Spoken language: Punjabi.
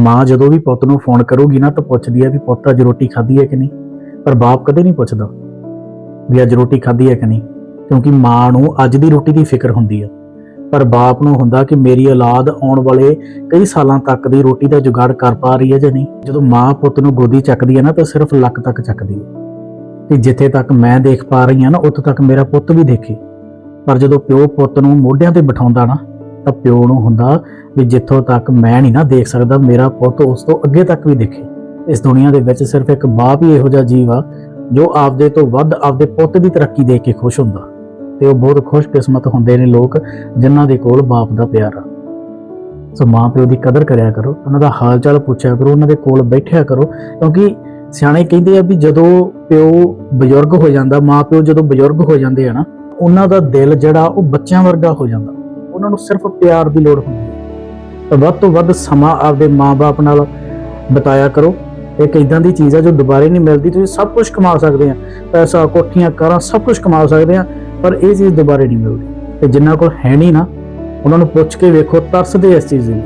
ਮਾਂ ਜਦੋਂ ਵੀ ਪੁੱਤ ਨੂੰ ਫੋਨ ਕਰੂਗੀ ਨਾ ਤਾਂ ਪੁੱਛਦੀ ਹੈ ਵੀ ਪੁੱਤ ਅੱਜ ਰੋਟੀ ਖਾਧੀ ਹੈ ਕਿ ਨਹੀਂ? ਪਰ ਬਾਪ ਕਦੇ ਨਹੀਂ ਪੁੱਛਦਾ ਵੀ ਅੱਜ ਰੋਟੀ ਖਾਧੀ ਹੈ ਕਿ ਨਹੀਂ? ਕਿਉਂਕਿ ਮਾਂ ਨੂੰ ਅੱਜ ਦੀ ਰੋਟੀ ਦੀ ਫਿਕਰ ਹੁੰਦੀ ਹੈ ਪਰ ਬਾਪ ਨੂੰ ਹੁੰਦਾ ਕਿ ਮੇਰੀ ਔਲਾਦ ਆਉਣ ਵਾਲੇ ਕਈ ਸਾਲਾਂ ਤੱਕ ਦੀ ਰੋਟੀ ਦਾ ਜੁਗਾੜ ਕਰ ਪਾ ਰਹੀ ਹੈ ਜਾਂ ਨਹੀਂ? ਜਦੋਂ ਮਾਂ ਪੁੱਤ ਨੂੰ ਗੋਦੀ ਚੱਕਦੀ ਹੈ ਨਾ ਤਾਂ ਸਿਰਫ ਲੱਕ ਤੱਕ ਚੱਕਦੀ ਹੈ। ਕਿ ਜਿੱਥੇ ਤੱਕ ਮੈਂ ਦੇਖ ਪਾ ਰਹੀ ਹਾਂ ਨਾ, ਉੱਥੇ ਤੱਕ ਮੇਰਾ ਪੁੱਤ ਵੀ ਦੇਖੇ। ਪਰ ਜਦੋਂ ਪਿਓ ਪੁੱਤ ਨੂੰ ਮੋਢਿਆਂ ਤੇ ਬਿਠਾਉਂਦਾ ਨਾ ਤਾਂ ਪਿਓ ਨੂੰ ਹੁੰਦਾ ਵੀ ਜਿੱਥੋਂ ਤੱਕ ਮੈਂ ਨਹੀਂ ਨਾ ਦੇਖ ਸਕਦਾ, ਮੇਰਾ ਪੁੱਤ ਉਸ ਤੋਂ ਅੱਗੇ ਤੱਕ ਵੀ ਦੇਖੇ। ਇਸ ਦੁਨੀਆ ਦੇ ਵਿੱਚ ਸਿਰਫ ਇੱਕ ਬਾਪ ਹੀ ਇਹੋ ਜਿਹਾ ਜੀਵ ਆ, ਜੋ ਆਪਦੇ ਤੋਂ ਵੱਧ ਆਪਦੇ ਪੁੱਤ ਦੀ ਤਰੱਕੀ ਦੇਖ ਕੇ ਖੁਸ਼ ਹੁੰਦਾ। ਤੇ ਉਹ ਬਹੁਤ ਖੁਸ਼ਕਿਸਮਤ ਹੁੰਦੇ ਨੇ ਲੋਕ, ਜਿਨ੍ਹਾਂ ਦੇ ਕੋਲ ਬਾਪ ਦਾ ਪਿਆਰ ਆ। ਸੋ ਮਾਂ ਪਿਓ ਦੀ ਕਦਰ ਕਰਿਆ ਕਰੋ, ਉਹਨਾਂ ਦਾ ਹਾਲ ਚਾਲ ਪੁੱਛਿਆ ਕਰੋ, ਉਹਨਾਂ ਦੇ ਕੋਲ ਬੈਠਿਆ ਕਰੋ, ਕਿਉਂਕਿ ਸਿਆਣੇ ਕਹਿੰਦੇ ਆ ਵੀ ਜਦੋਂ ਪਿਓ ਬਜ਼ੁਰਗ ਹੋ ਜਾਂਦਾ, ਮਾਂ ਪਿਓ ਜਦੋਂ ਬਜ਼ੁਰਗ ਹੋ ਜਾਂਦੇ ਆ ਨਾ, ਉਹਨਾਂ ਦਾ ਦਿਲ ਜਿਹੜਾ ਉਹ ਬੱਚਿਆਂ ਵਰਗਾ ਹੋ ਜਾਂਦਾ। ਉਹਨਾਂ ਨੂੰ ਸਿਰਫ ਪਿਆਰ ਦੀ ਲੋੜ ਹੁੰਦੀ ਹੈ। ਤਾਂ ਵੱਧ ਤੋਂ ਵੱਧ ਸਮਾਂ ਆਪਦੇ ਮਾਂ-ਬਾਪ ਨਾਲ ਬਿਤਾਇਆ ਕਰੋ। ਇੱਕ ਇਦਾਂ ਦੀ ਚੀਜ਼ ਹੈ ਜੋ ਦੁਬਾਰੇ ਨਹੀਂ ਮਿਲਦੀ, ਤੁਸੀਂ ਸਭ ਕੁਝ ਕਮਾ ਸਕਦੇ ਆ। ਪੈਸਾ, ਕੋਠੀਆਂ, ਕਾਰਾਂ ਸਭ ਕੁਝ ਕਮਾ ਸਕਦੇ ਆ, ਪਰ ਇਹ ਚੀਜ਼ ਦੁਬਾਰੇ ਨਹੀਂ ਮਿਲਦੀ। ਤੇ ਜਿਨ੍ਹਾਂ ਕੋਲ ਹੈ ਨਹੀਂ ਨਾ, ਉਹਨਾਂ ਨੂੰ ਪੁੱਛ ਕੇ ਵੇਖੋ, ਤਰਸਦੇ ਇਸ ਚੀਜ਼ ਦੇ